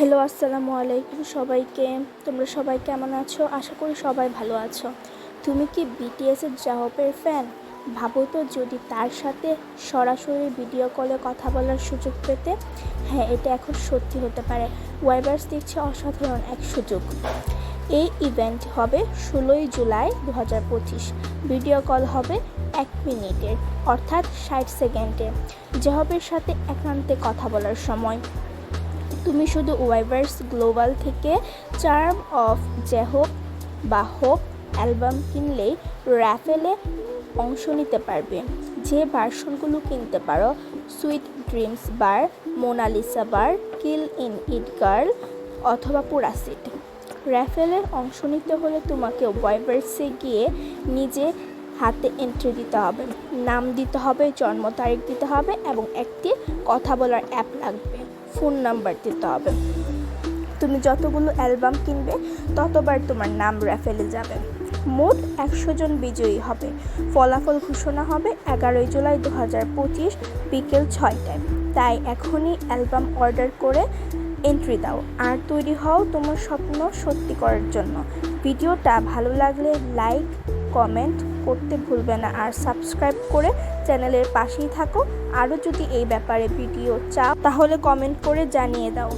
Hello, আসসালামু আলাইকুম সবাইকে। তোমরা সবাই কেমন আছো? আশা করি সবাই ভালো আছো। তুমি কি বিটিএসের জাহপের ফ্যান ভাবো তো যদি তার সাথে সরাসরি ভিডিও কলে কথা বলার সুযোগ পেতে। হ্যাঁ এটা এখন সত্যি হতে পারে। ওয়াইবার্স দিচ্ছে অসাধারণ এক সুযোগ। এই ইভেন্ট হবে ষোলোই জুলাই দু হাজার পঁচিশ। ভিডিও কল হবে এক মিনিটের, অর্থাৎ ষাট সেকেন্ডে জাহবের সাথে একান্তে কথা বলার সময়। তুমি শুধু ওয়াইভার্স গ্লোবাল থেকে চার্ম অফ জেহোপ বা হোপ অ্যালবাম কিনলেই র্যাফেলে অংশ নিতে পারবে। যে ভার্সনগুলো কিনতে পারো sweet dreams bar Mona Lisa bar kill in it girl অথবা পুরাসিট র্যাফেলের অংশ নিতে হলে তোমাকে ওয়াইভার্সে গিয়ে নিজে হাতে এন্ট্রি দিতে হবে। নাম দিতে হবে, জন্ম তারিখ দিতে হবে এবং একটি কথা বলার অ্যাপ লাগবে। ফোন নাম্বার দিতে হবে। তুমি যতগুলো অ্যালবাম কিনবে, ততবার তোমার নাম র্যাফেলে যাবে। মোট একশো জন বিজয়ী হবে। ফলাফল ঘোষণা হবে এগারোই জুলাই দু হাজার পঁচিশ বিকেল ছয়টায়। তাই এখনই অ্যালবাম অর্ডার করে এন্ট্রি দাও আর তৈরি হও তোমার স্বপ্ন সত্যি করার জন্য। ভিডিওটা ভালো লাগলে লাইক, কমেন্ট করতে ভুলবে না। আর সাবস্ক্রাইব করে চ্যানেলের পাশেই থাকো। আরও যদি এই ব্যাপারে ভিডিও চাও, তাহলে কমেন্ট করে জানিয়ে দাও।